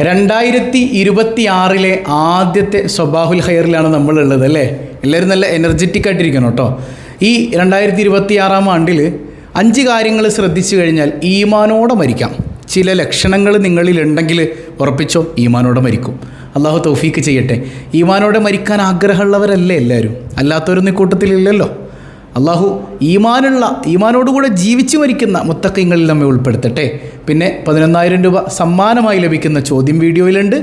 രണ്ടായിരത്തി ഇരുപത്തി ആറിലെ ആദ്യത്തെ സ്വബാഹുൽ ഹയറിലാണ് നമ്മളുള്ളത് അല്ലേ? എല്ലാവരും നല്ല എനർജറ്റിക് ആയിട്ടിരിക്കണം കേട്ടോ. ഈ രണ്ടായിരത്തി ഇരുപത്തി ആറാം ആണ്ടിൽ അഞ്ച് കാര്യങ്ങൾ ശ്രദ്ധിച്ചു കഴിഞ്ഞാൽ ഈമാനോടെ മരിക്കാം. ചില ലക്ഷണങ്ങൾ നിങ്ങളിൽ ഉണ്ടെങ്കിൽ ഉറപ്പിച്ചോ ഈമാനോടെ മരിക്കും. അള്ളാഹു തൗഫീക്ക് ചെയ്യട്ടെ. ഈമാനോടെ മരിക്കാൻ ആഗ്രഹമുള്ളവരല്ലേ എല്ലാവരും? അല്ലാത്തവരൊന്നും ഈ കൂട്ടത്തിലില്ലല്ലോ. അള്ളാഹു ഈമാനുള്ള ഈമാനോടുകൂടെ ജീവിച്ചു മരിക്കുന്ന മുത്തക്കങ്ങളിൽ നമ്മെ ഉൾപ്പെടുത്തട്ടെ. പിന്നെ പതിനൊന്നായിരം രൂപ സമ്മാനമായി ലഭിക്കുന്ന ചോദ്യം വീഡിയോയിലുണ്ട്.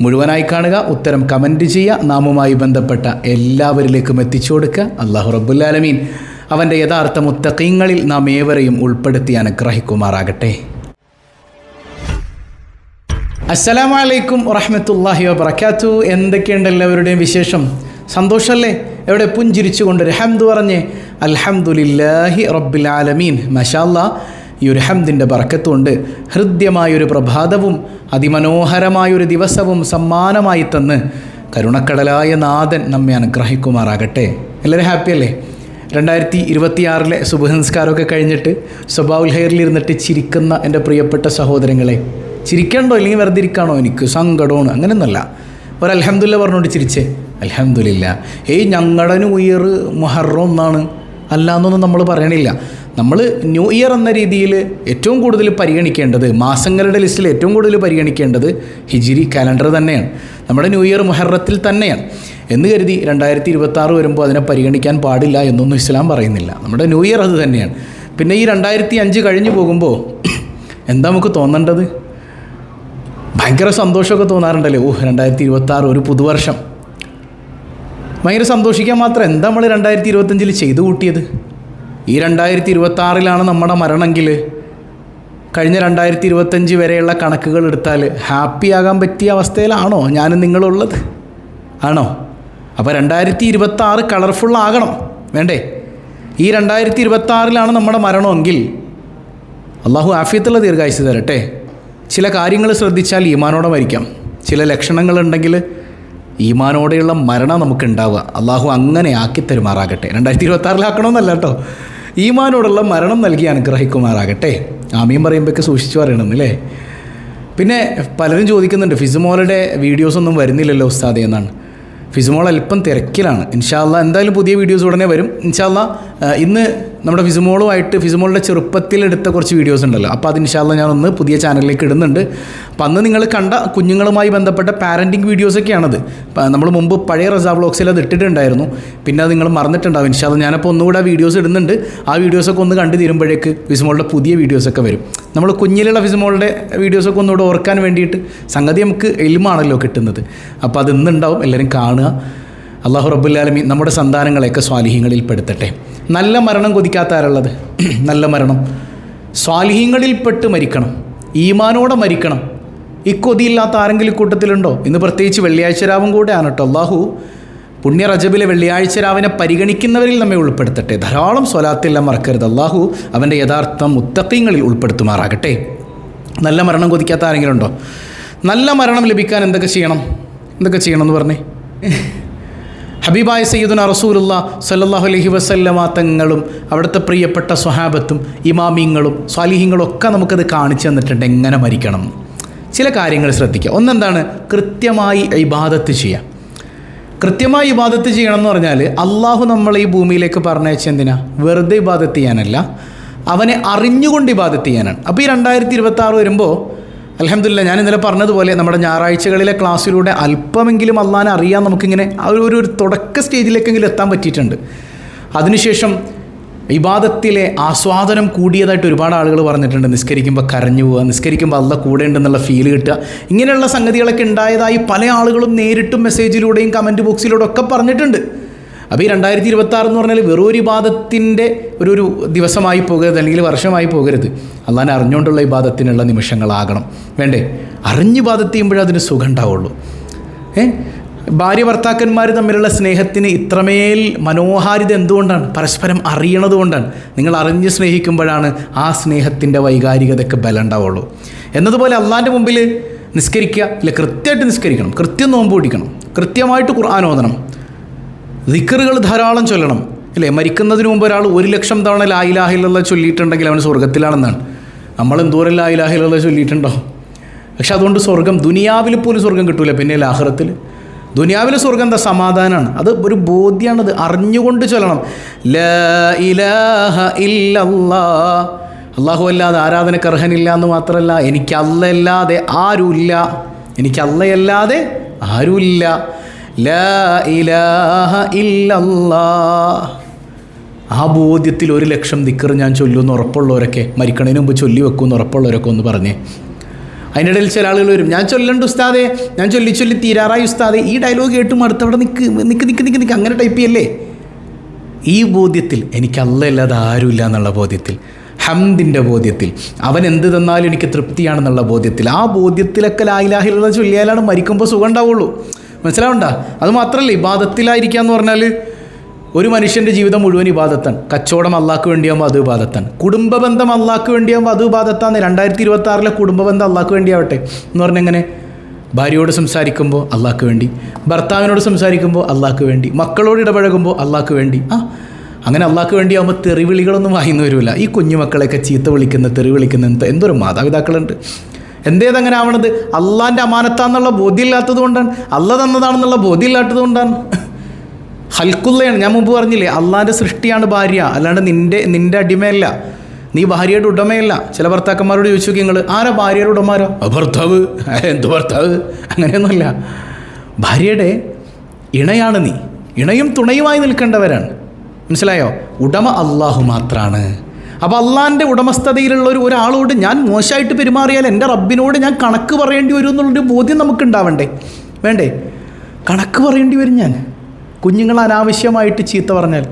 മുഴുവനായി കാണുക ഉത്തരം കമന്റ് ചെയ്യുക നാമുമായി ബന്ധപ്പെട്ട എല്ലാവരിലേക്കും എത്തിച്ചു കൊടുക്കുക. അള്ളാഹു റബ്ബുല്ലാലമീൻ അവന്റെ യഥാർത്ഥ മുത്തക്കീങ്ങളിൽ നാം ഏവരെയും ഉൾപ്പെടുത്തി അനുഗ്രഹിക്കുമാറാകട്ടെ. അസ്സലാമലൈക്കും വറഹമത്തല്ലാഹി വബർക്കാത്തു എന്തൊക്കെയുണ്ട് എല്ലാവരുടെയും വിശേഷം? സന്തോഷമല്ലേ? എവിടെ പുഞ്ചിരിച്ചുകൊണ്ട് രഹംദ് പറഞ്ഞ് അൽഹംദുലില്ലാഹി റബ്ബിൽ ആലമീൻ. മഷാല്ല ഈ ഒരു ഹംദിന്റെ പറക്കത്തുകൊണ്ട് ഹൃദ്യമായൊരു പ്രഭാതവും അതിമനോഹരമായൊരു ദിവസവും സമ്മാനമായി തന്ന് കരുണക്കടലായ നാഥൻ നമ്മെ അനുഗ്രഹിക്കുമാറാകട്ടെ. എല്ലാവരും ഹാപ്പിയല്ലേ രണ്ടായിരത്തി ഇരുപത്തിയാറിലെ ശുഭസംസ്കാരമൊക്കെ കഴിഞ്ഞിട്ട് സ്വഭാവുൽ ഹെയറിലിരുന്നിട്ട് ചിരിക്കുന്ന എന്റെ പ്രിയപ്പെട്ട സഹോദരങ്ങളെ ചിരിക്കണ്ടോ? അല്ലെങ്കിൽ വെറുതെ ഇരിക്കാണോ? എനിക്ക് സങ്കടമാണ്. അങ്ങനെയൊന്നുമല്ല. ഒരു അലഹമുല്ല പറഞ്ഞുകൊണ്ട് ചിരിച്ചേ. അലഹമുല്ല ഏയ് ഞങ്ങളുടെ ന്യൂ ഇയർ മുഹറം ഒന്നാണ് അല്ല എന്നൊന്നും നമ്മൾ പറയണില്ല. നമ്മൾ ന്യൂ ഇയർ എന്ന രീതിയിൽ ഏറ്റവും കൂടുതൽ പരിഗണിക്കേണ്ടത് മാസങ്ങളുടെ ലിസ്റ്റിൽ ഏറ്റവും കൂടുതൽ പരിഗണിക്കേണ്ടത് ഹിജിരി കാലണ്ടർ തന്നെയാണ്. നമ്മുടെ ന്യൂ ഇയർ മുഹറത്തിൽ തന്നെയാണ്. എന്ന് കരുതി രണ്ടായിരത്തി ഇരുപത്തി വരുമ്പോൾ അതിനെ പരിഗണിക്കാൻ പാടില്ല എന്നൊന്നും ഇസ്ലാം പറയുന്നില്ല. നമ്മുടെ ന്യൂ ഇയർ അത് തന്നെയാണ്. പിന്നെ ഈ രണ്ടായിരത്തി അഞ്ച് കഴിഞ്ഞു പോകുമ്പോൾ എന്താ നമുക്ക് തോന്നേണ്ടത്? ഭയങ്കര സന്തോഷമൊക്കെ തോന്നാറുണ്ടല്ലേ? ഓഹ് രണ്ടായിരത്തി ഇരുപത്തി ഒരു പുതുവർഷം. ഭയങ്കര സന്തോഷിക്കാൻ മാത്രം എന്താ നമ്മൾ രണ്ടായിരത്തി ഇരുപത്തഞ്ചിൽ ചെയ്തു കൂട്ടിയത്? ഈ രണ്ടായിരത്തി ഇരുപത്തി ആറിലാണ് നമ്മുടെ മരണമെങ്കിൽ കഴിഞ്ഞ രണ്ടായിരത്തി ഇരുപത്തഞ്ച് വരെയുള്ള കണക്കുകൾ എടുത്താൽ ഹാപ്പി ആകാൻ പറ്റിയ അവസ്ഥയിലാണോ ഞാനും നിങ്ങളുള്ളത്? ആണോ? അപ്പോൾ രണ്ടായിരത്തി ഇരുപത്തി ആറ് കളർഫുൾ ആകണം. വേണ്ടേ? ഈ രണ്ടായിരത്തി ഇരുപത്തി ആറിലാണ് നമ്മുടെ മരണമെങ്കിൽ അള്ളാഹു ആഫിയത്തുള്ള ദീർഘായുസ് തരട്ടെ. ചില കാര്യങ്ങൾ ശ്രദ്ധിച്ചാൽ ഈമാനോടെ മരിക്കാം. ചില ലക്ഷണങ്ങളുണ്ടെങ്കിൽ ഈമാനോടെയുള്ള മരണം നമുക്ക് ഉണ്ടാവുക അള്ളാഹു അങ്ങനെ ആക്കി തരുമാറാകട്ടെ. രണ്ടായിരത്തി ഇരുപത്തി ആറിലാക്കണമെന്നല്ല കേട്ടോ. ഈമാനോടുള്ള മരണം നൽകി അനുഗ്രഹിക്കുമാറാകട്ടെ. ആമീൻ പറയുമ്പോഴൊക്കെ സൂക്ഷിച്ചു പറയണമെന്നല്ലേ പിന്നെ പലരും ചോദിക്കുന്നുണ്ട് ഫിസുമോളുടെ വീഡിയോസൊന്നും വരുന്നില്ലല്ലോ ഉസ്താദെ എന്നാണ്. ഫിസുമോൾ അല്പം തിരക്കിലാണ്. ഇൻഷാല്ല എന്തായാലും പുതിയ വീഡിയോസ് ഉടനെ വരും. ഇൻഷാല്ല ഇന്ന് നമ്മുടെ ഫിസുമോളുമായിട്ട് ഫിസുമോളുടെ ചെറുപ്പത്തിൽ എടുത്ത കുറച്ച് വീഡിയോസ് ഉണ്ടല്ലോ. അപ്പോൾ അത് ഇൻഷാല്ല ഞാനൊന്ന് പുതിയ ചാനലിലേക്ക് ഇടുന്നുണ്ട്. അപ്പോൾ അന്ന് നിങ്ങൾ കണ്ട കുഞ്ഞുങ്ങളുമായി ബന്ധപ്പെട്ട പാരന്റിങ് വീഡിയോസൊക്കെയാണത് നമ്മൾ മുമ്പ് പഴയ റസാ വ്ളോഗ്സിൽ അത് ഇട്ടിട്ടുണ്ടായിരുന്നു. പിന്നെ അത് നിങ്ങൾ മറന്നിട്ടുണ്ടാവും. ഇൻഷാല്ല ഞാനപ്പോൾ ഒന്നുകൂടെ ആ വീഡിയോസ് ഇടുന്നുണ്ട്. ആ വീഡിയോസൊക്കെ ഒന്ന് കണ്ടു തീരുമ്പോഴേക്ക് ഫിസുമോളുടെ പുതിയ വീഡിയോസൊക്കെ വരും. നമ്മൾ കുഞ്ഞിലുള്ള ഫിസുമോളുടെ വീഡിയോസൊക്കെ ഒന്നുകൂടെ ഓർക്കാൻ വേണ്ടിയിട്ട് സംഗതി നമുക്ക് എൽമാണല്ലോ കിട്ടുന്നത്. അപ്പോൾ അത് ഇന്നുണ്ടാവും. എല്ലാവരും കാണുക. അള്ളാഹു റബ്ബുല്ലാലമി നമ്മുടെ സന്താനങ്ങളെയൊക്കെ സ്വാലിഹ്യങ്ങളിൽ പെടുത്തട്ടെ നല്ല മരണം കൊതിക്കാത്ത ആരുള്ളത് നല്ല മരണം. സ്വാലിഹ്യങ്ങളിൽപ്പെട്ട് മരിക്കണം. ഈമാനോടെ മരിക്കണം. ഈ കൊതിയില്ലാത്ത ആരെങ്കിലും കൂട്ടത്തിലുണ്ടോ? ഇന്ന് പ്രത്യേകിച്ച് വെള്ളിയാഴ്ച രാവും കൂടെയാണ് കേട്ടോ. അള്ളാഹു പുണ്യ റജബിലെ വെള്ളിയാഴ്ച രാവിനെ പരിഗണിക്കുന്നവരിൽ നമ്മെ ഉൾപ്പെടുത്തട്ടെ. ധാരാളം സ്വലാത്തെല്ലാം മറക്കരുത്. അള്ളാഹു അവന്റെ യഥാർത്ഥ മുത്തക്കീങ്ങളിൽ ഉൾപ്പെടുത്തുമാറാകട്ടെ. നല്ല മരണം കൊതിക്കാത്ത ആരെങ്കിലും ഉണ്ടോ? നല്ല മരണം ലഭിക്കാൻ എന്തൊക്കെ ചെയ്യണം? എന്തൊക്കെ ചെയ്യണം എന്ന് പറഞ്ഞേ? ഹബീബായ സയ്യിദുന റസൂലുള്ള സല്ലല്ലാഹു അലൈഹി വസല്ലമ തങ്ങളും അവിടുത്തെ പ്രിയപ്പെട്ട സ്വഹാബത്തും ഇമാമിങ്ങളും സ്വാലിഹിങ്ങളും ഒക്കെ നമുക്കത് കാണിച്ചു തന്നിട്ടുണ്ട് എങ്ങനെ മരിക്കണം. ചില കാര്യങ്ങൾ ശ്രദ്ധിക്കുക. ഒന്നെന്താണ്? കൃത്യമായി ഇബാദത്ത് ചെയ്യുക. കൃത്യമായി ഇബാദത്ത് ചെയ്യണം എന്ന് പറഞ്ഞാൽ അള്ളാഹു നമ്മളെ ഈ ഭൂമിയിലേക്ക് പറഞ്ഞയച്ച എന്തിനാ? വെറുതെ ഇബാദത്ത് ചെയ്യാനല്ല. അവനെ അറിഞ്ഞുകൊണ്ട് ഇബാദത്ത് ചെയ്യാനാണ്. അപ്പോൾ ഈ രണ്ടായിരത്തി ഇരുപത്തി ആറ് വരുമ്പോൾ അലഹമില്ല ഞാൻ ഇന്നലെ പറഞ്ഞതുപോലെ നമ്മുടെ ഞായറാഴ്ചകളിലെ ക്ലാസ്സിലൂടെ അല്പമെങ്കിലും അള്ളാനെ അറിയാൻ നമുക്കിങ്ങനെ ആ ഒരു ഒരു തുടക്ക സ്റ്റേജിലേക്കെങ്കിലും എത്താൻ പറ്റിയിട്ടുണ്ട്. അതിനുശേഷം വിവാദത്തിലെ ആസ്വാദനം കൂടിയതായിട്ട് ഒരുപാട് ആളുകൾ പറഞ്ഞിട്ടുണ്ട്. നിസ്കരിക്കുമ്പോൾ കരഞ്ഞു പോവുക നിസ്കരിക്കുമ്പോൾ അള്ള കൂടെ ഉണ്ടെന്നുള്ള ഫീൽ കിട്ടുക. ഇങ്ങനെയുള്ള സംഗതികളൊക്കെ ഉണ്ടായതായി പല ആളുകളും നേരിട്ടും മെസ്സേജിലൂടെയും കമന്റ് ബോക്സിലൂടെ ഒക്കെ പറഞ്ഞിട്ടുണ്ട്. അപ്പോൾ ഈ രണ്ടായിരത്തി ഇരുപത്തി എന്ന് പറഞ്ഞാൽ വെറും ഒരു ഒരു ഒരു ദിവസമായി പോകരുത് അല്ലെങ്കിൽ വർഷമായി പോകരുത്. അല്ലാതെ അറിഞ്ഞുകൊണ്ടുള്ള ഇബാദത്തിനുള്ള നിമിഷങ്ങളാകണം. വേണ്ടേ? അറിഞ്ഞ് ഇബാദത്ത് ചെയ്യുമ്പോഴേ അതിന് സുഖം ഉണ്ടാവുള്ളൂ. ഏ? ഭാര്യ ഭർത്താക്കന്മാർ തമ്മിലുള്ള സ്നേഹത്തിന് ഇത്രമേൽ മനോഹാരിത എന്തുകൊണ്ടാണ്? പരസ്പരം അറിയണത് കൊണ്ടാണ്. നിങ്ങൾ അറിഞ്ഞ് സ്നേഹിക്കുമ്പോഴാണ് ആ സ്നേഹത്തിന്റെ വൈകാരികതയ്ക്ക് ബലം ഉണ്ടാവുള്ളൂ. എന്നതുപോലെ അള്ളാന്റെ മുമ്പിൽ നിസ്കരിക്കുക അല്ലെ കൃത്യമായിട്ട് നിസ്കരിക്കണം. കൃത്യം നോമ്പ് പിടിക്കണം. കൃത്യമായിട്ട് ഓതണം. ദിക്കറുകൾ ധാരാളം ചൊല്ലണം. അല്ലേ മരിക്കുന്നതിന് മുമ്പ് ഒരാൾ ഒരു ലക്ഷം തവണ ലായിലാഹിലുള്ള ചൊല്ലിയിട്ടുണ്ടെങ്കിൽ അവൻ സ്വർഗത്തിലാണെന്നാണ് നമ്മൾ എന്തോരം ലായിലാഹിലുള്ള ചൊല്ലിയിട്ടുണ്ടോ? പക്ഷെ അതുകൊണ്ട് സ്വർഗം ദുനിയാവിൽ പോലും സ്വർഗം കിട്ടൂല. പിന്നെ ലാഹ്റത്തിൽ ദുനിയാവിലെ സ്വർഗം എന്താ? സമാധാനമാണ്. അത് ഒരു ബോധ്യമാണത് അറിഞ്ഞുകൊണ്ട് ചൊല്ലണം. ല ഇലാഹ ഇല്ലല്ലാ. അള്ളാഹു അല്ലാതെ ആരാധനക്ക് അർഹനില്ല എന്ന് മാത്രമല്ല എനിക്ക് അല്ലല്ലാതെ ആരുമില്ല. എനിക്ക് അല്ലയല്ലാതെ ആരുമില്ല. ലാ ഇലാഹ ആ ബോധ്യത്തിൽ ഒരു ലക്ഷം ദിക്കർ ഞാൻ ചൊല്ലുമെന്ന് ഉറപ്പുള്ളവരൊക്കെ മരിക്കണതിന് മുമ്പ് ചൊല്ലി വെക്കുമെന്ന് ഉറപ്പുള്ളവരൊക്കെ ഒന്ന് പറഞ്ഞേ. അതിന്റെ ഇടയിൽ ചില ആളുകൾ വരും ഞാൻ ചൊല്ലണ്ട് ഉസ്താദേ ഞാൻ ചൊല്ലി ചൊല്ലി തീരാറായി ഉസ്താദേ ഈ ഡയലോഗ് കേട്ടും അടുത്തവിടെ നിൽക്ക് നിൽക്ക് നിൽക്ക് നിൽക്ക് നിൽക്ക് അങ്ങനെ ടൈപ്പ് ചെയ്യല്ലേ? ഈ ബോധ്യത്തിൽ എനിക്ക് അല്ലല്ലാതെ ആരുമില്ല എന്നുള്ള ബോധ്യത്തിൽ ഹംദിന്റെ ബോധ്യത്തിൽ അവൻ എന്ത് തന്നാലും എനിക്ക് തൃപ്തിയാണെന്നുള്ള ബോധ്യത്തിൽ ആ ബോധ്യത്തിലൊക്കെ ലായിലാഹിലുള്ള ചൊല്ലിയാലാണ് മരിക്കുമ്പോൾ സുഖം ഉണ്ടാവുള്ളൂ. മനസ്സിലാവണ്ട? അത് മാത്രമല്ല ഇബാദത്തിലായിരിക്കുക എന്ന് പറഞ്ഞാൽ ഒരു മനുഷ്യന്റെ ജീവിതം മുഴുവൻ ഇബാദത്താണ്. കച്ചവടം അള്ളാഹ്ക്ക് വേണ്ടിയാകുമ്പോൾ അത് ഇബാദത്താണ്. കുടുംബ ബന്ധം അള്ളാഹ്ക്ക് വേണ്ടിയാകുമ്പോൾ അത് ഇബാദത്താണ് രണ്ടായിരത്തി ഇരുപത്തി ആറിലെ കുടുംബ ബന്ധം അള്ളാഹ്ക്ക് വേണ്ടിയാവട്ടെ എന്ന് പറഞ്ഞാൽ എങ്ങനെ? ഭാര്യയോട് സംസാരിക്കുമ്പോൾ അള്ളാഹ്ക്ക് വേണ്ടി. ഭർത്താവിനോട് സംസാരിക്കുമ്പോൾ അള്ളാഹ്ക്ക് വേണ്ടി. മക്കളോട് ഇടപഴകുമ്പോൾ അള്ളാഹ്ക്ക് വേണ്ടി. ആ അങ്ങനെ അള്ളാഹ്ക്ക് വേണ്ടിയാകുമ്പോൾ തെറിവിളികളൊന്നും വായിന്ന് വരില്ല ഈ കുഞ്ഞു മക്കളെയൊക്കെ ചീത്ത വിളിക്കുന്ന തെറി വിളിക്കുന്ന എന്തോ എന്തൊരു മാതാപിതാക്കളുണ്ട്. എന്തേതങ്ങനെ ആവണത്? അള്ളാന്റെ അമാനത്താന്നുള്ള ബോധ്യമില്ലാത്തത് കൊണ്ടാണ്. അല്ല തന്നതാണെന്നുള്ള ബോധ്യമില്ലാത്തത് കൊണ്ടാണ്. ഹൽക്കുള്ളയാണ്. ഞാൻ മുമ്പ് പറഞ്ഞില്ലേ അള്ളാന്റെ സൃഷ്ടിയാണ് ഭാര്യ. അല്ലാണ്ട് നിന്റെ നിന്റെ അടിമയല്ല. നീ ഭാര്യയുടെ ഉടമയല്ല. ചില ഭർത്താക്കന്മാരോട് ചോദിച്ചു നിങ്ങൾ ആരാ ഭാര്യയുടെ ഉടമാരോ "ആ, ഭർത്താവ്. "ആ, എന്ത് ഭർത്താവ്? അങ്ങനെയൊന്നുമല്ല. ഭാര്യയുടെ ഇണയാണ് നീ. ഇണയും തുണയുമായി നിൽക്കേണ്ടവരാണ്. മനസ്സിലായോ? ഉടമ അള്ളാഹു മാത്രമാണ് അപ്പോൾ അള്ളാന്റെ ഉടമസ്ഥതയിലുള്ള ഒരു ഒരാളോട് ഞാൻ മോശമായിട്ട് പെരുമാറിയാൽ എന്റെ റബ്ബിനോട് ഞാൻ കണക്ക് പറയേണ്ടി വരും എന്നുള്ളൊരു ബോധ്യം നമുക്കുണ്ടാവണ്ടേ? വേണ്ടേ? കണക്ക് പറയേണ്ടി വരും ഞാൻ. കുഞ്ഞുങ്ങൾ അനാവശ്യമായിട്ട് ചീത്ത പറഞ്ഞാൽ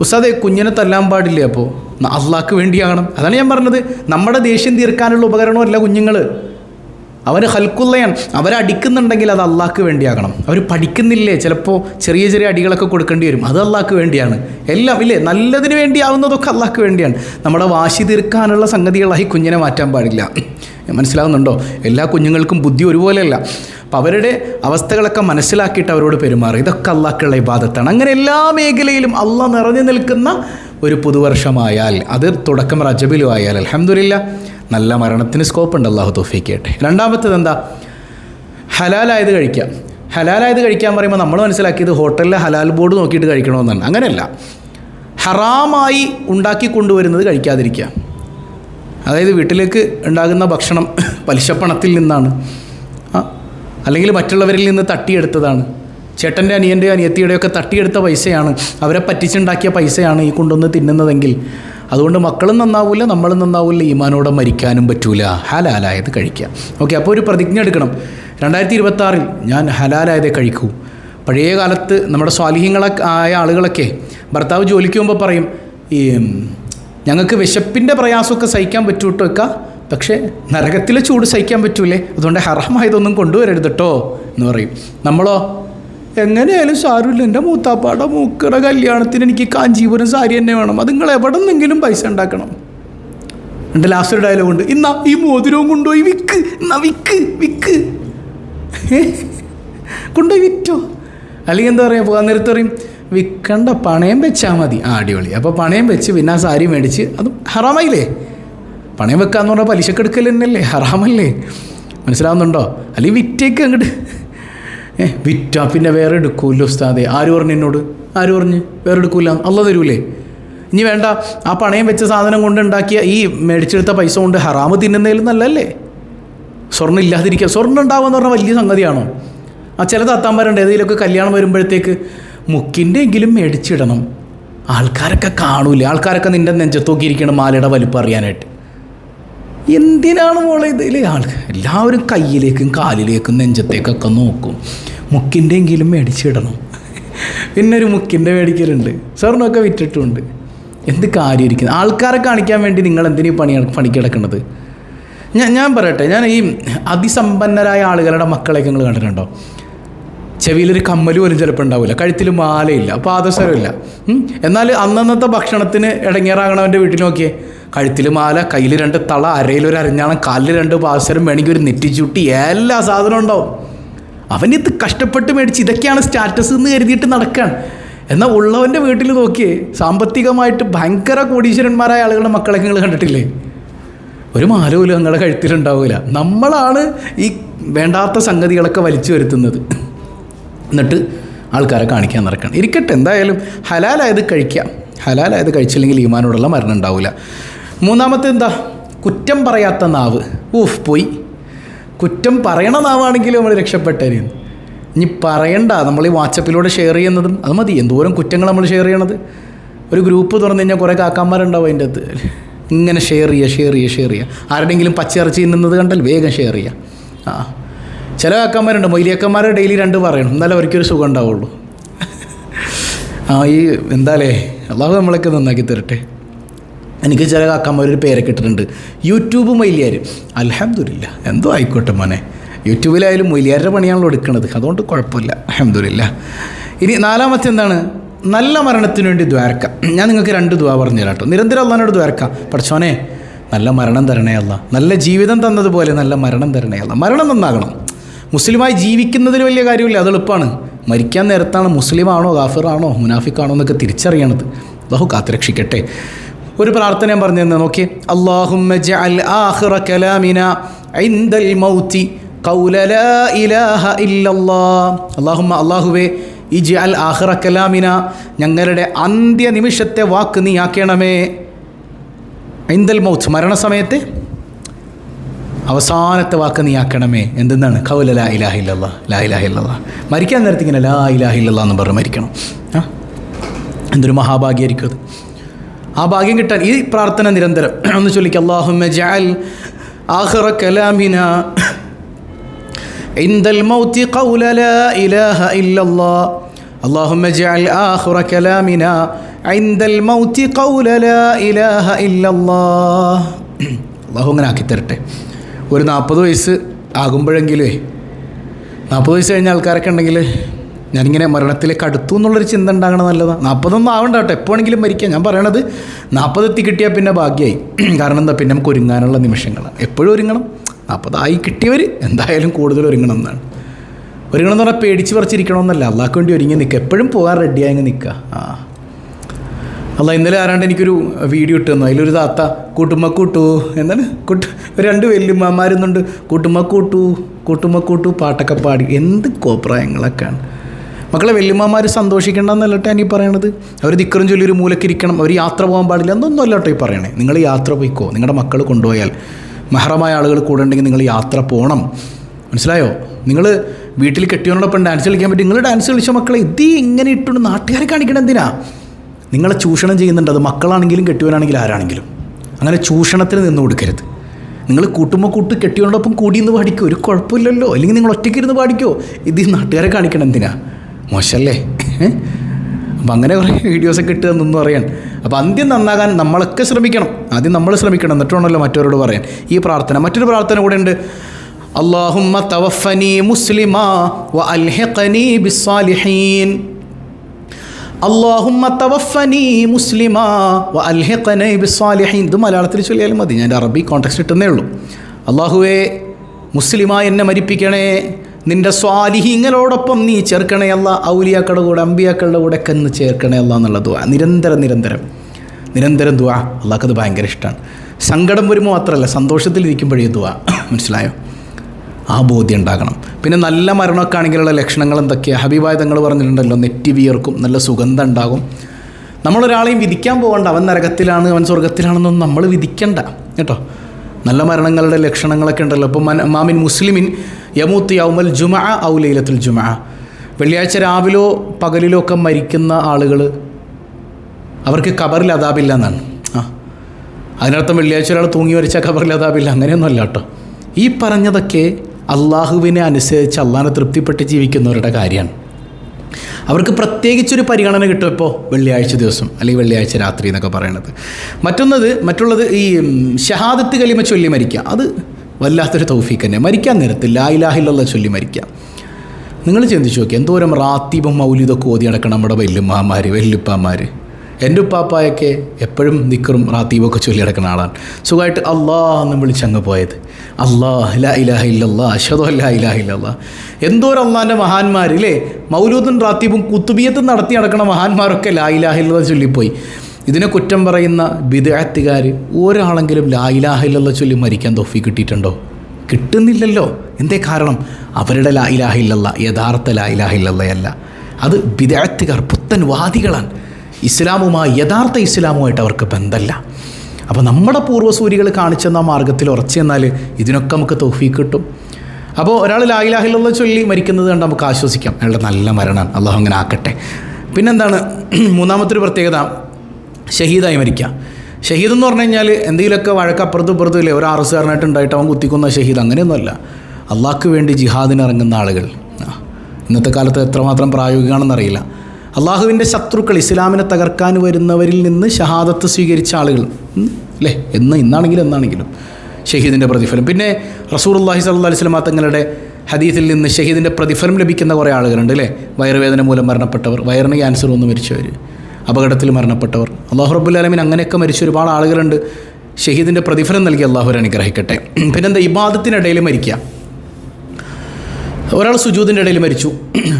ഉസ്താദെ കുഞ്ഞിനെ തല്ലാൻ പാടില്ലേ അപ്പോൾ അള്ളാഹ്ക്ക് വേണ്ടിയാകണം. അതാണ് ഞാൻ പറഞ്ഞത്. നമ്മുടെ ദേഷ്യം തീർക്കാനുള്ള ഉപകരണമല്ല കുഞ്ഞുങ്ങൾ അവർ ഹൽക്കുള്ളയാണ് അവരടിക്കുന്നുണ്ടെങ്കിൽ അത് അള്ളാഹ്ക്ക് വേണ്ടിയാകണം. അവർ പഠിക്കുന്നില്ലേ? ചിലപ്പോൾ ചെറിയ ചെറിയ അടികളൊക്കെ കൊടുക്കേണ്ടി വരും. അത് അള്ളാഹ്ക്ക് വേണ്ടിയാണ്. എല്ലാം ഇല്ലേ? നല്ലതിന് വേണ്ടിയാവുന്നതൊക്കെ അള്ളാഹ്ക്ക് വേണ്ടിയാണ്. നമ്മുടെ വാശി തീർക്കാനുള്ള സംഗതികളായി കുഞ്ഞിനെ മാറ്റാൻ പാടില്ല. മനസ്സിലാവുന്നുണ്ടോ? എല്ലാ കുഞ്ഞുങ്ങൾക്കും ബുദ്ധി ഒരുപോലെയല്ല. അപ്പോൾ അവരുടെ അവസ്ഥകളൊക്കെ മനസ്സിലാക്കിയിട്ട് അവരോട് പെരുമാറും ഇതൊക്കെ അള്ളാഹ്ക്കുള്ള ഇബാദത്താണ്. അങ്ങനെ എല്ലാ മേഖലയിലും അള്ളാഹ് നിറഞ്ഞു നിൽക്കുന്ന ഒരു പുതുവർഷമായാൽ അത് തുടക്കം റജബിലും ആയാൽ അലഹമില്ല നല്ല മരണത്തിന് സ്കോപ്പ് ഉണ്ട് അള്ളാഹു തോഫിക്കട്ടെ രണ്ടാമത്തത് എന്താ? ഹലാലായത് കഴിക്കാം. ഹലാലായത് കഴിക്കാൻ പറയുമ്പോൾ നമ്മൾ മനസ്സിലാക്കിയത് ഹോട്ടലിലെ ഹലാൽ ബോർഡ് നോക്കിയിട്ട് കഴിക്കണമെന്നാണ്. അങ്ങനെയല്ല. ഹറാമായി ഉണ്ടാക്കി കൊണ്ടുവരുന്നത് കഴിക്കാതിരിക്കുക. അതായത് വീട്ടിലേക്ക് ഉണ്ടാകുന്ന ഭക്ഷണം പലിശപ്പണത്തിൽ നിന്നാണ്. അല്ലെങ്കിൽ മറ്റുള്ളവരിൽ നിന്ന് തട്ടിയെടുത്തതാണ്. ചേട്ടന്റെ അനിയന്റെയോ അനിയത്തിയുടെയോ ഒക്കെ തട്ടിയെടുത്ത പൈസയാണ്. അവരെ പറ്റിച്ചുണ്ടാക്കിയ പൈസയാണ് ഈ കൊണ്ടുവന്ന് തിന്നുന്നതെങ്കിൽ അതുകൊണ്ട് മക്കളും നന്നാവില്ല നമ്മളും നന്നാവില്ല ഈമാനോടെ മരിക്കാനും പറ്റൂല. ഹലാലായത് കഴിക്കുക ഓക്കെ അപ്പോൾ ഒരു പ്രതിജ്ഞ എടുക്കണം. രണ്ടായിരത്തി ഇരുപത്തി ഞാൻ ഹലാലായതേ കഴിക്കൂ. പഴയ കാലത്ത് നമ്മുടെ സ്വാലിഹ്യങ്ങളൊക്കെ ആയ ആളുകളൊക്കെ ഭർത്താവ് ജോലിക്ക് പോകുമ്പോൾ പറയും ഈ ഞങ്ങൾക്ക് വിശപ്പിന്റെ പ്രയാസമൊക്കെ സഹിക്കാൻ പറ്റൂട്ടോ ഒക്കെ പക്ഷേ നരകത്തിലെ ചൂട് സഹിക്കാൻ പറ്റൂലേ? അതുകൊണ്ട് ഹറമായതൊന്നും കൊണ്ടുവരരുത് കേട്ടോ എന്ന് പറയും. നമ്മളോ എങ്ങനെയായാലും സാരമില്ല എന്റെ മൂത്താപ്പാടെ മൂക്കയുടെ കല്യാണത്തിന് എനിക്ക് കാഞ്ചീപുരം സാരി തന്നെ വേണം. അത് നിങ്ങൾ എവിടെ നിന്നെങ്കിലും പൈസ ഉണ്ടാക്കണം. എന്റെ ലാസ്റ്റ് ഒരു ഡയലോഗ് ഉണ്ട്. ഇന്നാ ഈ മോതിരവും കൊണ്ടുപോയി വിക്ക്. എന്നാ വിക്ക് വിക്ക്. കൊണ്ടുപോയി വിറ്റോ? അല്ലെങ്കിൽ എന്താ പറയുക പോകാൻ നേരത്തെ പറയും വിൽക്കണ്ട പണയം വെച്ചാൽ മതി. ആ അടിപൊളി. അപ്പോൾ പണയം വെച്ച് പിന്നെ ആ സാരി മേടിച്ച് അത് ഹറാമായില്ലേ? പണയം വെക്കാന്ന് പറഞ്ഞാൽ പലിശക്കെടുക്കൽ തന്നെയല്ലേ? ഹറാമല്ലേ? മനസ്സിലാവുന്നുണ്ടോ? അല്ലെങ്കിൽ വിറ്റേക്ക് അങ്ങോട്ട്. ഏ വിറ്റാ പിന്നെ വേറെ എടുക്കൂല്ലോ ഉസ്താദെ? ആര് പറഞ്ഞു എന്നോട്? ആര് പറഞ്ഞ്? വേറെ എടുക്കൂല. അല്ല തരൂലേ. ഇനി വേണ്ട ആ പണയം വെച്ച സാധനം കൊണ്ട് ഉണ്ടാക്കിയ ഈ മേടിച്ചെടുത്ത പൈസ കൊണ്ട് ഹറാമ് തിന്നുന്നതിലും നല്ലല്ലേ സ്വർണം ഇല്ലാതിരിക്കുക. സ്വർണം ഉണ്ടാവുക എന്ന് പറഞ്ഞാൽ വലിയ സംഗതിയാണോ? ആ ചില താത്താന്മാരുണ്ട് ഏതെങ്കിലുമൊക്കെ കല്യാണം വരുമ്പോഴത്തേക്ക് മുക്കിന്റെ എങ്കിലും മേടിച്ചിടണം. ആൾക്കാരൊക്കെ കാണൂലേ? ആൾക്കാരൊക്കെ നിന്റെ നെഞ്ചത്തോക്കിയിരിക്കണം മാലയുടെ വലുപ്പം അറിയാനായിട്ട്. എന്തിനാണ് മോളെ ഇതിൽ ആൾ എല്ലാവരും കയ്യിലേക്കും കാലിലേക്കും നെഞ്ചത്തേക്കൊക്കെ നോക്കും. മുക്കിന്റെ എങ്കിലും മേടിച്ചിടണം. പിന്നെ ഒരു മുക്കിന്റെ മേടിക്കലുണ്ട്. സ്വർണമൊക്കെ വിറ്റിട്ടുണ്ട്. എന്ത് കാര്യമായിരിക്കുന്നു ആൾക്കാരെ കാണിക്കാൻ വേണ്ടി നിങ്ങൾ എന്തിനീ പണി പണിക്കിടക്കുന്നത് ഞാൻ ഞാൻ പറയട്ടെ. ഞാൻ ഈ അതിസമ്പന്നരായ ആളുകളുടെ മക്കളെയൊക്കെ നിങ്ങൾ കണ്ടിട്ടുണ്ടോ? ചെവിയിലൊരു കമ്മൽ പോലും ചിലപ്പോൾ ഉണ്ടാവില്ല. കഴുത്തിൽ മാലയില്ല. പാദസരമില്ല. എന്നാൽ അന്നന്നത്തെ ഭക്ഷണത്തിന് ഇടങ്ങേറാകണവന്റെ വീട്ടിൽ നോക്കിയേ. കഴുത്തിൽ മാല കയ്യിൽ രണ്ട് തള അരയിലൊരു അരഞ്ഞാണം കാലിൽ രണ്ട് പാസരം വേണമെങ്കിൽ ഒരു നെറ്റിച്ചുട്ടി എല്ലാ സാധനവും ഉണ്ടാവും. അവനിത് കഷ്ടപ്പെട്ട് മേടിച്ച് ഇതൊക്കെയാണ് സ്റ്റാറ്റസ് എന്ന് കരുതിയിട്ട് നടക്കാൻ എന്നാൽ ഉള്ളവന്റെ വീട്ടിൽ നോക്കിയേ സാമ്പത്തികമായിട്ട് ഭയങ്കര കോടീശ്വരന്മാരായ ആളുകളുടെ മക്കളെ നിങ്ങൾ കണ്ടിട്ടില്ലേ? ഒരു മാല പോലും നിങ്ങളുടെ കഴുത്തിലുണ്ടാവില്ല നമ്മളാണ് ഈ വേണ്ടാത്ത സംഗതികളൊക്കെ വലിച്ചു വരുത്തുന്നത്. എന്നിട്ട് ആൾക്കാരെ കാണിക്കാൻ നടക്കണം. ഇരിക്കട്ടെ എന്തായാലും ഹലാലായത് കഴിക്കാം. ഹലാലായത് കഴിച്ചില്ലെങ്കിൽ ഈമാനോടുള്ള മരണം ഉണ്ടാവില്ല. മൂന്നാമത്തെ എന്താ? കുറ്റം പറയാത്ത നാവ്. ഊഫ് പോയി. കുറ്റം പറയണ നാവാണെങ്കിലും നമ്മൾ രക്ഷപ്പെട്ടേ ഇനി പറയണ്ട. നമ്മൾ ഈ വാട്സപ്പിലൂടെ ഷെയർ ചെയ്യുന്നതും അത് മതി. എന്തോരം കുറ്റങ്ങൾ നമ്മൾ ഷെയർ ചെയ്യണത്? ഒരു ഗ്രൂപ്പ് തുറന്നു കഴിഞ്ഞാൽ കുറേ കാക്കാന്മാരുണ്ടാവും അതിന്റെ അത് ഇങ്ങനെ ഷെയർ ചെയ്യുക ഷെയർ ചെയ്യുക ഷെയർ ചെയ്യുക. ആരുടെങ്കിലും പച്ചയിറച്ചി നിന്നത് കണ്ടാൽ വേഗം ഷെയർ ചെയ്യുക. ആ. ചില കാക്കാന്മാരുണ്ട്. മൊയിലിയക്കന്മാർ ഡെയിലി രണ്ട് പറയണം. എന്നാലും അവർക്കൊരു സുഖം ഉണ്ടാവുള്ളൂ. ആ ഈ എന്താലേ? അള്ളാഹു നമ്മളൊക്കെ നന്നാക്കി തരട്ടെ. എനിക്ക് ചില കാക്കാമാരൊരു പേരൊക്കെ ഇട്ടിട്ടുണ്ട് യൂട്യൂബ് മൈലിയാർ അലഹമില്ല എന്തോ ആയിക്കോട്ടെ മോനെ. യൂട്യൂബിലായാലും മൊയിലിയാരുടെ പണിയാണല്ലോ എടുക്കുന്നത് അതുകൊണ്ട് കുഴപ്പമില്ല. അലഹമില്ല ഇനി നാലാമത്തെ എന്താണ്? നല്ല മരണത്തിന് വേണ്ടി ദ്വാരക്ക. ഞാൻ നിങ്ങൾക്ക് രണ്ട് ദ്വാ പറഞ്ഞു തരാം കേട്ടോ. നിരന്തരം അള്ളഹാനോട് ദ്വാരക്ക. പഠിച്ചോനെ നല്ല മരണം തരണേ അല്ല നല്ല ജീവിതം തന്നതുപോലെ നല്ല മരണം തരണേ അല്ല മരണം നന്നാകണം. മുസ്ലിമായി ജീവിക്കുന്നതിൽ വലിയ കാര്യമില്ല. അത് എളുപ്പമാണ്. മരിക്കാൻ നേരത്താണ് മുസ്ലിമാണോ ഗാഫിറാണോ മുനാഫിക്കാണോ എന്നൊക്കെ തിരിച്ചറിയണത്. ബഹു കാത്തുരക്ഷിക്കട്ടെ. ഒരു പ്രാർത്ഥന ഞാൻ പറഞ്ഞു തന്നെ നോക്കി അള്ളാഹുമ്മ ജഅൽ ആഖിറ അൽ ആഹ്റ അള്ളാഹുവേ കലാമിന ഞങ്ങളുടെ അന്ത്യ നിമിഷത്തെ വാക്ക് നീ ആക്കണമേ. ഇൻദൽ മൗത്ത് മരണസമയത്ത് അവസാനത്തെ വാക്ക് നീ ആക്കണമേ. എന്തെന്നാണ്? കൗല ലാ ഇലാഹ ഇല്ലല്ലാ ലാ ഇലാഹ ഇല്ലല്ലാ മരിക്കാൻ നേരത്തിങ്ങനെ ലാ ഇലാഹ ഇല്ലല്ലാ എന്ന് പറഞ്ഞ് മരിക്കണം. എന്തൊരു മഹാഭാഗ്യമായിരിക്കും അത്. ആ ഭാഗ്യം കിട്ടാൻ ഈ പ്രാർത്ഥന നിരന്തരം ഒന്ന് ചൊല്ലിക്ക് അള്ളാഹുമ്മ ജഅൽ ആഖിറ കലാമിന عند الموت قول لا إله إلا الله اللهم اجعل آخر كلامنا عند الموت قول لا إله إلا الله അള്ളാഹു അങ്ങനെ ആക്കി തരട്ടെ ഒരു നാൽപ്പത് വയസ്സ് ആകുമ്പോഴെങ്കിലേ നാൽപ്പത് വയസ്സ് കഴിഞ്ഞ ആൾക്കാരൊക്കെ ഉണ്ടെങ്കിൽ ഞാനിങ്ങനെ മരണത്തിലേക്ക് അടുത്തു എന്നുള്ളൊരു ചിന്ത ഉണ്ടാകണം നല്ലതാണ് നാൽപ്പതൊന്നും ആവണ്ട കേട്ടോ. എപ്പോഴെങ്കിലും മരിക്കാം. ഞാൻ പറയണത് നാൽപ്പതെത്തി കിട്ടിയാൽ പിന്നെ ഭാഗ്യമായി കാരണം എന്താ? പിന്നെ നമുക്ക് ഒരുങ്ങാനുള്ള നിമിഷങ്ങളാണ് എപ്പോഴും ഒരുങ്ങണം. നാൽപ്പതായി കിട്ടിയവർ എന്തായാലും കൂടുതൽ ഒരുങ്ങണം എന്നാണ്. ഒരുങ്ങണം എന്ന് പറഞ്ഞാൽ പേടിച്ച് പറിച്ചിരിക്കണമെന്നല്ല. അള്ളാഹ്ക്ക് വേണ്ടി ഒരുങ്ങി നിൽക്കുക. എപ്പോഴും പോകാൻ റെഡിയായി അങ്ങ് നിൽക്കുക. ആ. അല്ല ഇന്നലെ ആരാണ്ട് എനിക്കൊരു വീഡിയോ ഇട്ട് തന്നു അതിലൊരു താത്ത കൂട്ടുമ്മ കൂട്ടു എന്താണ്? കൂട്ട് രണ്ട് വല്യമ്മമാരുന്നുണ്ട് കൂട്ടുമ്മ കൂട്ടു കൂട്ടുമ്മ കൂട്ടു പാട്ടൊക്കെ പാടി. എന്ത് കോപ്രായങ്ങളൊക്കെയാണ്. മക്കളെ വല്യമ്മമാർ സന്തോഷിക്കേണ്ടെന്നല്ല ഞാൻ ഈ പറയണത്. അവർ ദിക്കറും ചൊല്ലി ഒരു മൂലക്കിരിക്കണം. അവർ യാത്ര പോകാൻ പാടില്ല എന്നൊന്നും അല്ല കേട്ടോ ഈ പറയണേ. നിങ്ങൾ യാത്ര പോയിക്കോ. നിങ്ങളുടെ മക്കൾ കൊണ്ടുപോയാൽ മഹറമായ ആളുകൾ കൂടെ ഉണ്ടെങ്കിൽ നിങ്ങൾ യാത്ര പോകണം മനസ്സിലായോ? നിങ്ങൾ വീട്ടിൽ കെട്ടിയവനോടൊപ്പം ഡാൻസ് കളിക്കാൻ പറ്റും. നിങ്ങൾ ഡാൻസ് കളിച്ച മക്കളെ ഇത് ഇങ്ങനെ ഇട്ടുണ്ട് നാട്ടുകാരെ കാണിക്കണം എന്തിനാ? നിങ്ങളെ ചൂഷണം ചെയ്യുന്നുണ്ട്. അത് മക്കളാണെങ്കിലും കെട്ടിയവനാണെങ്കിലും ആരാണെങ്കിലും. അങ്ങനെ ചൂഷണത്തിന് നിന്ന് കൊടുക്കരുത്. നിങ്ങൾ കൂട്ടുമ്പോൾ കൂട്ട് കെട്ടിയവനോടൊപ്പം കൂടിയെന്ന് പാടിക്കോ? ഒരു കുഴപ്പമില്ലല്ലോ. അല്ലെങ്കിൽ നിങ്ങൾ ഒറ്റയ്ക്ക് ഇരുന്ന് പാടിക്കോ? ഇത് നാട്ടുകാരെ കാണിക്കണം എന്തിനാ? മോശമല്ലേ അപ്പം അങ്ങനെ കുറേ വീഡിയോസൊക്കെ ഇട്ട് തന്നെന്ന് പറയാൻ. അപ്പോൾ അന്ത്യം നന്നാകാൻ നമ്മളൊക്കെ ശ്രമിക്കണം. ആദ്യം നമ്മൾ ശ്രമിക്കണം. എന്നിട്ടാണല്ലോ മറ്റവരോട് പറയാൻ. ഈ പ്രാർത്ഥന. മറ്റൊരു പ്രാർത്ഥന കൂടെ ഉണ്ട്. അള്ളാഹുമ്മ തവഫനി മുസ്ലിമ വ അൽഹിഖനി ബിസ്സാലിഹീൻ. അള്ളാഹുമ്മ തവഫനി മുസ്ലിമ വ അൽഹിഖനി ഇത് മലയാളത്തിൽ ചൊല്ലിയാലും മതി. ഞാൻ അറബി കോൺടാക്സ് ഇട്ടുന്നേ ഉള്ളൂ. അള്ളാഹുവേ മുസ്ലിമായി എന്നെ മരിപ്പിക്കണേ. നിന്റെ സ്വാലിഹിങ്ങളോടൊപ്പം നീ ചേർക്കണേ അല്ല ഔലിയാക്കളുടെ കൂടെ അമ്പിയാക്കളുടെ കൂടെ ഒക്കെ ഒന്ന് ചേർക്കണേ അല്ല എന്നുള്ള ദുവാ നിരന്തരം നിരന്തരം നിരന്തരം ദുവാ അള്ളാഹ്ക്കത് ഭയങ്കര ഇഷ്ടമാണ് സങ്കടം വരുമ്പോൾ മാത്രമല്ല സന്തോഷത്തിലിരിക്കുമ്പോഴേ ദുവാ മനസ്സിലായോ? ആ ബോധ്യം ഉണ്ടാകണം. പിന്നെ നല്ല മരണമൊക്കെ ആണെങ്കിലുള്ള ലക്ഷണങ്ങൾ എന്തൊക്കെയാണ് ഹബീബായ തങ്ങൾ പറഞ്ഞിട്ടുണ്ടല്ലോ നെറ്റി വിയർക്കും നല്ല സുഗന്ധം ഉണ്ടാകും. നമ്മളൊരാളെയും വിധിക്കാൻ പോകണ്ട. അവൻ നരകത്തിലാണ് അവൻ സ്വർഗത്തിലാണെന്നൊന്നും നമ്മൾ വിധിക്കണ്ട. കേട്ടോ? നല്ല മരണങ്ങളുടെ ലക്ഷണങ്ങളൊക്കെ ഉണ്ടല്ലോ. അപ്പോൾ മൻ മാമിൻ മുസ്ലിമിൻ യമൂത്ത് യൗമൽ ജുമ ഔ ലൈലത്തുൽ ജുമ. വെള്ളിയാഴ്ച രാവിലോ പകലിലോ ഒക്കെ മരിക്കുന്ന ആളുകൾ അവർക്ക് കബറിൽ അതാപില്ല എന്നാണ്. ആ. അതിനർത്ഥം വെള്ളിയാഴ്ച ഒരാൾ തൂങ്ങി മരിച്ചാൽ കബറിൽ അതാപില്ല അങ്ങനെയൊന്നുമല്ല കേട്ടോ. ഈ പറഞ്ഞതൊക്കെ അള്ളാഹുവിനെ അനുസരിച്ച് അള്ളാഹിനെ തൃപ്തിപ്പെട്ട് ജീവിക്കുന്നവരുടെ കാര്യമാണ്. അവർക്ക് പ്രത്യേകിച്ചൊരു പരിഗണന കിട്ടും ഇപ്പോൾ വെള്ളിയാഴ്ച ദിവസം അല്ലെങ്കിൽ വെള്ളിയാഴ്ച രാത്രി എന്നൊക്കെ പറയണത്. മറ്റൊന്നത് മറ്റുള്ളത് ഈ ഷഹാദത്ത് കലിമ ചൊല്ലി മരിക്കുക. അത് വല്ലാത്തൊരു തൗഫീക്ക് തന്നെ. മരിക്കാൻ നേരത്ത് ലായിലാഹില്ല ചൊല്ലി മരിക്കുക. നിങ്ങൾ ചിന്തിച്ചു നോക്കി എന്തോരം റാത്തീപം മൗലിതൊക്കെ ഓതി നടക്കണം നമ്മുടെ വല്യമ്മമാർ വല്യുപ്പാമാർ എന്റെ ഉപ്പാപ്പായൊക്കെ എപ്പോഴും നിക്കറും റാത്തീബൊക്കെ ചൊല്ലി നടക്കുന്ന ആളാണ്. സുഖമായിട്ട് അള്ളാഹ് എന്ന് വിളിച്ചങ്ങ് പോയത്. അള്ളാഹ് ലാ ഇലാഹ ഇല്ലല്ലാ അഷദോ അല്ല ഇലാഹ ഇല്ലല്ലാ എന്തോരം അള്ളാന്റെ മഹാന്മാർ ഇല്ലേ? മൗലൂദും റാത്തീബും കുത്തുബിയത്തും നടത്തി നടക്കുന്ന മഹാന്മാരൊക്കെ ലാ ഇലാഹ ഇല്ലല്ലാ ചൊല്ലിപ്പോയി. ഇതിനെ കുറ്റം പറയുന്ന വിദ്യാർത്ഥികാർ ഒരാളെങ്കിലും ലായിലാഹില്ല ചൊല്ലി മരിക്കാൻ തൊഫി കിട്ടിയിട്ടുണ്ടോ? കിട്ടുന്നില്ലല്ലോ. എന്തേ കാരണം? അവരുടെ ലാ ലായിലാഹില്ല യഥാർത്ഥ അല്ല. അത് വിദ്യാർത്ഥികാർ പുത്തൻ വാദികളാണ്. ഇസ്ലാമുമായി യഥാർത്ഥ ഇസ്ലാമുമായിട്ട് അവർക്ക് ബന്ധമല്ല അപ്പോൾ നമ്മുടെ പൂർവസൂരികൾ കാണിച്ചെന്ന മാർഗത്തിൽ ഉറച്ചു തന്നാൽ ഇതിനൊക്കെ നമുക്ക് തോഫീക്ക് കിട്ടും. അപ്പോൾ ഒരാൾ ലായിലാഹിലുള്ള ചൊല്ലി മരിക്കുന്നത് കണ്ട് നമുക്ക് ആശ്വസിക്കാം. അയാളുടെ നല്ല മരണമാണ് അള്ളാഹു അങ്ങനെ ആക്കട്ടെ. പിന്നെന്താണ് മൂന്നാമത്തെ ഒരു പ്രത്യേകത ഷഹീദായി മരിക്കുക ഷഹീദ് എന്ന് പറഞ്ഞു കഴിഞ്ഞാൽ എന്തെങ്കിലുമൊക്കെ വഴക്കപ്പുറത്തും ഇപ്പുറത്തും ഇല്ലേ? ഒരു ആറുസുകാരനായിട്ട് ഉണ്ടായിട്ട് അവൻ കുത്തിക്കുന്ന ഷഹീദ് അങ്ങനെയൊന്നുമല്ല. അള്ളാഹ്ക്ക് വേണ്ടി ജിഹാദിന് ഇറങ്ങുന്ന ആളുകൾ. ഇന്നത്തെ കാലത്ത് എത്രമാത്രം പ്രായോഗികമാണെന്നറിയില്ല അള്ളാഹുവിന്റെ ശത്രുക്കൾ ഇസ്ലാമിനെ തകർക്കാൻ വരുന്നവരിൽ നിന്ന് ഷഹാദത്ത് സ്വീകരിച്ച ആളുകൾ. അല്ലേ എന്ന് ഇന്നാണെങ്കിലും എന്നാണെങ്കിലും ഷഹീദിന്റെ പ്രതിഫലം. പിന്നെ റസൂർ അള്ളാഹി സല്ലാ അലൈഹി സ്വലമാ തങ്ങളുടെ ഹദീസിൽ നിന്ന് ഷഹീദിന്റെ പ്രതിഫലം ലഭിക്കുന്ന കുറേ ആളുകളുണ്ട് അല്ലേ വയറുവേദന മൂലം മരണപ്പെട്ടവർ വയറിന് ക്യാൻസർ വന്ന് മരിച്ചവർ അപകടത്തിൽ മരണപ്പെട്ടവർ. അള്ളാഹു റബ്ബുല്ലാലമിൻ അങ്ങനെയൊക്കെ മരിച്ച ഒരുപാട് ആളുകളുണ്ട്. ഷഹീദിന്റെ പ്രതിഫലം നൽകി അള്ളാഹു അനുഗ്രഹിക്കട്ടെ. പിന്നെന്താ ഇബാദത്തിനിടയിൽ മരിക്കുക. ഒരാൾ സുജൂതിന്റെ ഇടയിൽ മരിച്ചു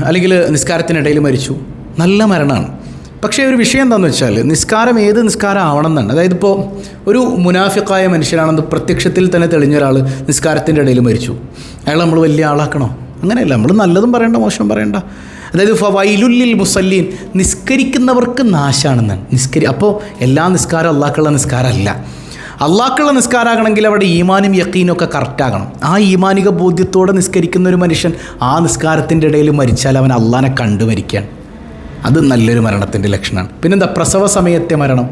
അല്ലെങ്കിൽ നിസ്കാരത്തിനിടയിൽ മരിച്ചു. നല്ല മരണമാണ് പക്ഷേ ഒരു വിഷയം എന്താണെന്ന് വെച്ചാൽ നിസ്കാരം ഏത് നിസ്കാരം ആവണം എന്നാണ്. അതായത് ഇപ്പോൾ ഒരു മുനാഫിക്കായ മനുഷ്യനാണെന്ന് പ്രത്യക്ഷത്തിൽ തന്നെ തെളിഞ്ഞ ഒരാൾ നിസ്കാരത്തിന്റെ ഇടയിൽ മരിച്ചു. അയാൾ നമ്മൾ വലിയ ആളാക്കണോ? അങ്ങനെയല്ല നമ്മൾ നല്ലതും പറയണ്ട മോശം പറയണ്ട. അതായത് ഫവൈലുല്ലിൽ മുസല്ലീൻ നിസ്കരിക്കുന്നവർക്ക് നാശാണെന്നാണ്. നിസ്കരി അപ്പോൾ എല്ലാ നിസ്കാരം അള്ളാഹ്ക്കുള്ള നിസ്കാരമല്ല. അള്ളാഹ്ക്കുള്ള നിസ്കാരമാകണമെങ്കിൽ അവിടെ ഈമാനും യക്കീനും ഒക്കെ കറക്റ്റാകണം ആ ഈമാനിക ബോധ്യത്തോടെ നിസ്കരിക്കുന്ന ഒരു മനുഷ്യൻ ആ നിസ്കാരത്തിന്റെ ഇടയിൽ മരിച്ചാൽ അവൻ അള്ളാനെ കണ്ടു മരിക്കുകയാണ് അത് നല്ലൊരു മരണത്തിന്റെ ലക്ഷണമാണ്. പിന്നെന്താ പ്രസവ സമയത്തെ മരണം.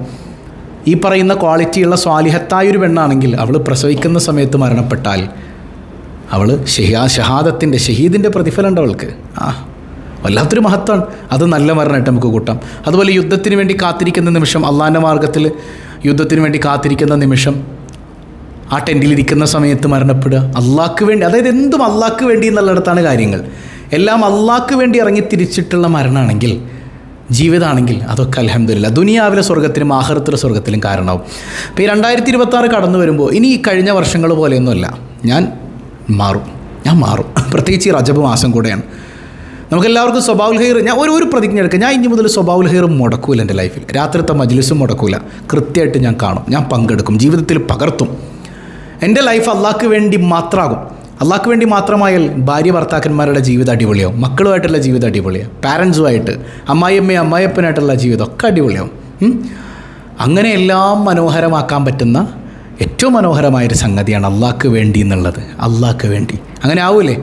ഈ പറയുന്ന ക്വാളിറ്റിയുള്ള സ്വാലിഹത്തായൊരു പെണ്ണാണെങ്കിൽ അവൾ പ്രസവിക്കുന്ന സമയത്ത് മരണപ്പെട്ടാൽ അവൾ ഷഹാ ഷഹാദത്തിന്റെ ഷഹീദിന്റെ പ്രതിഫലം ഉണ്ട് അവൾക്ക്. ആ വല്ലാത്തൊരു മഹത്വമാണ്. അത് നല്ല മരണമായിട്ട് നമുക്ക് കൂട്ടാം. അതുപോലെ യുദ്ധത്തിന് വേണ്ടി കാത്തിരിക്കുന്ന നിമിഷം അള്ളാന്റെ മാർഗത്തിൽ യുദ്ധത്തിന് വേണ്ടി കാത്തിരിക്കുന്ന നിമിഷം ആ ടെന്റിലിരിക്കുന്ന സമയത്ത് മരണപ്പെടുക. അള്ളാഹ്ക്ക് വേണ്ടി അതായത് എന്തും അള്ളാഹ്ക്ക് വേണ്ടി എന്നുള്ളിടത്താണ് കാര്യങ്ങൾ. എല്ലാം അള്ളാഹ്ക്ക് വേണ്ടി ഇറങ്ങി തിരിച്ചിട്ടുള്ള മരണമാണെങ്കിൽ ജീവിതമാണെങ്കിൽ അതൊക്കെ അലഹമില്ല ദുനിയാവിലെ സ്വർഗത്തിനും ആഹൃത്തിലെ സ്വർഗത്തിലും കാരണമാവും. അപ്പോൾ ഈ രണ്ടായിരത്തി ഇരുപത്താറ് കടന്നു വരുമ്പോൾ ഇനി ഈ കഴിഞ്ഞ വർഷങ്ങൾ പോലെയൊന്നുമല്ല. ഞാൻ മാറും. ഞാൻ മാറും. പ്രത്യേകിച്ച് ഈ റജബ് മാസം കൂടെയാണ്. നമുക്കെല്ലാവർക്കും സ്വഭാവുൽ ഹെയർ ഞാൻ ഒരു ഒരു പ്രതിജ്ഞ എടുക്കുക ഞാൻ ഇനി മുതൽ സ്വഭാവുൽ ഹെയറും മുടക്കൂല എന്റെ ലൈഫിൽ. രാത്രിത്തെ മജ്ലിസും മുടക്കൂല. കൃത്യമായിട്ട് ഞാൻ കാണും. ഞാൻ പങ്കെടുക്കും. ജീവിതത്തിൽ പകർത്തും. എന്റെ ലൈഫ് അള്ളാഹ്ക്ക് വേണ്ടി മാത്രമാകും. അള്ളാഹ്ക്ക് വേണ്ടി മാത്രമായാൽ ഭാര്യ ഭർത്താക്കന്മാരുടെ ജീവിതം അടിപൊളിയാവും. മക്കളുമായിട്ടുള്ള ജീവിതം അടിപൊളിയാവും. പാരൻസുമായിട്ട് അമ്മായിയമ്മയും അമ്മായിയപ്പനായിട്ടുള്ള ജീവിതം ഒക്കെ അടിപൊളിയാവും. അങ്ങനെ എല്ലാം മനോഹരമാക്കാൻ പറ്റുന്ന ഏറ്റവും മനോഹരമായൊരു സംഗതിയാണ് അള്ളാഹ്ക്ക് വേണ്ടി എന്നുള്ളത്. അള്ളാഹ്ക്ക് വേണ്ടി. അങ്ങനെ ആവൂലേ?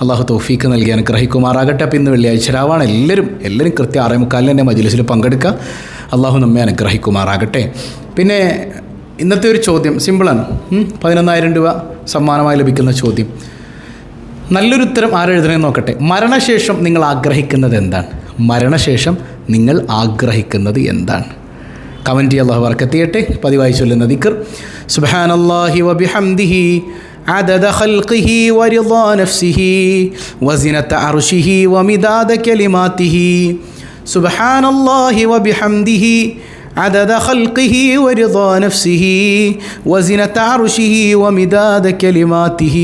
അള്ളാഹു തൗഫീക്ക് നൽകി അനുഗ്രഹിക്കുമാറാകട്ടെ. അപ്പം ഇന്ന് വെള്ളിയാഴ്ച രാവാണ്. എല്ലാവരും എല്ലാവരും കൃത്യം ആറേ മുക്കാലിന് തന്നെ മജിലിസിൽ പങ്കെടുക്കുക. അള്ളാഹു നമ്മെ അനുഗ്രഹിക്കുമാറാകട്ടെ. പിന്നെ ഇന്നത്തെ ഒരു ചോദ്യം സിമ്പിളാണ്? പതിനൊന്നായിരം രൂപ സമ്മാനമായി ലഭിക്കുന്ന ചോദ്യം നല്ലൊരു ഉത്തരം ആരെഴുതണമെന്ന് നോക്കട്ടെ മരണശേഷം നിങ്ങൾ ആഗ്രഹിക്കുന്നത് എന്താണ് മരണശേഷം നിങ്ങൾ ആഗ്രഹിക്കുന്നത് എന്താണ് കമൻറ്റ് ചെയ്യാൻ അള്ളാഹു വർക്കെത്തിയട്ടെ പതിവായി ചൊല്ലുന്ന ദിക്കർ സുബാനല്ലാഹി വബിഹംദിഹി عدد خلقه ورضا نفسه وزنة عرشه ومداد كلماته سبحان الله وبحمده عدد خلقه ورضا نفسه وزنة عرشه ومداد كلماته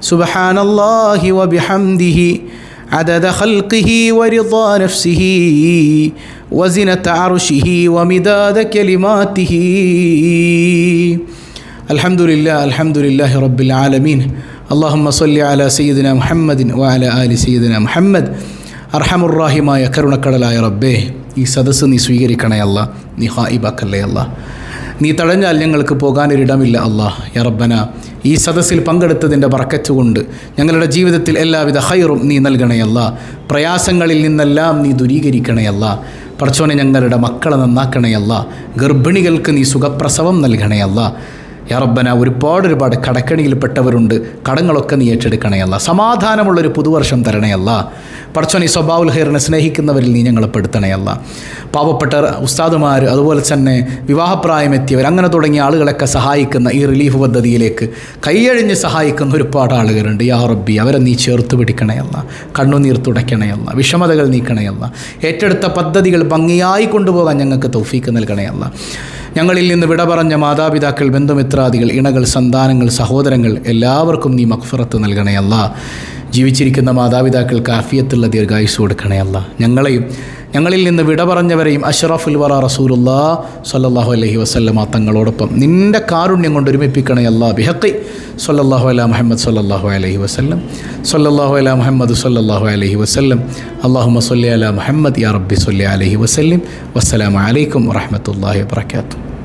سبحان الله وبحمده عدد خلقه ورضا نفسه وزنة عرشه ومداد كلماته الحمد لله الحمد لله رب العالمين اللهم صل على سيدنا محمد وعلى آل سيدنا محمد അർഹമുറാഹിമായ കരുണക്കടലായ റബ്ബേ ഈ സദസ്സ് നീ സ്വീകരിക്കണേ അല്ല. നീ ഹായിബാക്കല്ലേ അല്ല. നീ തടഞ്ഞാൽ ഞങ്ങൾക്ക് പോകാനൊരിടമില്ല അല്ലാ. യറബന ഈ സദസ്സിൽ പങ്കെടുത്തതിന്റെ പറക്കറ്റുകൊണ്ട് കൊണ്ട് ഞങ്ങളുടെ ജീവിതത്തിൽ എല്ലാവിധ ഹൈറും നീ നൽകണയല്ല പ്രയാസങ്ങളിൽ നിന്നെല്ലാം നീ ദുരീകരിക്കണയല്ല പറച്ചോനെ ഞങ്ങളുടെ മക്കളെ നന്നാക്കണയല്ല ഗർഭിണികൾക്ക് നീ സുഖപ്രസവം നൽകണയല്ല യാ റബ്ബന ഒരുപാട് ഒരുപാട് കടക്കണിയിൽപ്പെട്ടവരുണ്ട്. കടങ്ങളൊക്കെ നീ ഏറ്റെടുക്കണയല്ല സമാധാനമുള്ളൊരു പുതുവർഷം തരണയല്ല പടച്ചോൻ ഈ സ്വഭാവുൽ ഹെയറിനെ സ്നേഹിക്കുന്നവരിൽ നീ ഞങ്ങളെ പെടുത്തണയല്ല പാവപ്പെട്ട ഉസ്താദുമാർ അതുപോലെ തന്നെ വിവാഹപ്രായമെത്തിയവർ അങ്ങനെ തുടങ്ങിയ ആളുകളൊക്കെ സഹായിക്കുന്ന ഈ റിലീഫ് പദ്ധതിയിലേക്ക് കൈയഴിഞ്ഞ് സഹായിക്കുന്ന ഒരുപാട് ആളുകളുണ്ട്. യാ റബ്ബി അവരെ നീ ചേർത്ത് പിടിക്കണയല്ല കണ്ണുനീർ തുടയ്ക്കണയല്ല വിഷമതകൾ നീക്കണയല്ല ഏറ്റെടുത്ത പദ്ധതികൾ ഭംഗിയായി കൊണ്ടുപോകാൻ ഞങ്ങൾക്ക് തൗഫീക്ക് നൽകണയല്ല ഞങ്ങളിൽ നിന്ന് വിട പറഞ്ഞ മാതാപിതാക്കൾ ബന്ധുമിത്രാദികൾ ഇണകൾ സന്താനങ്ങൾ സഹോദരങ്ങൾ എല്ലാവർക്കും നീ മക്ഫറത്ത് നൽകണയല്ല ജീവിച്ചിരിക്കുന്ന മാതാപിതാക്കൾക്ക് ആഫിയത്തുള്ള ദീർഘായുസ് കൊടുക്കണേ കൊടുക്കണയല്ല ഞങ്ങളെയും ഞങ്ങളിൽ നിന്ന് വിട പറഞ്ഞവരെയും അഷ്റഫുൽ വറ റസൂലുല്ലാ സല്ലാഹു അലൈഹി വസ്ലമ തങ്ങളോടൊപ്പം നിന്റെ കാരുണ്യം കൊണ്ട് ഒരുമിപ്പിക്കണേ അല്ലാ ബിഹക്കി സല്ലല്ലാഹു അലാ മുഹമ്മദ് സല്ലാഹു അലഹി വസല്ലം. സല്ലല്ലാഹു അലാ മുഹമ്മദ് സല്ലാഹു അലഹി വസ്ലം അല്ലാഹുമ്മ സല്ലി അലാ മുഹമ്മദ് യാ റബ്ബി സല്ലി അലഹി വസല്ലം. വസ്സലാമു അലൈക്കും വറഹ്മത്തുള്ളാഹി വബറകാതുഹു.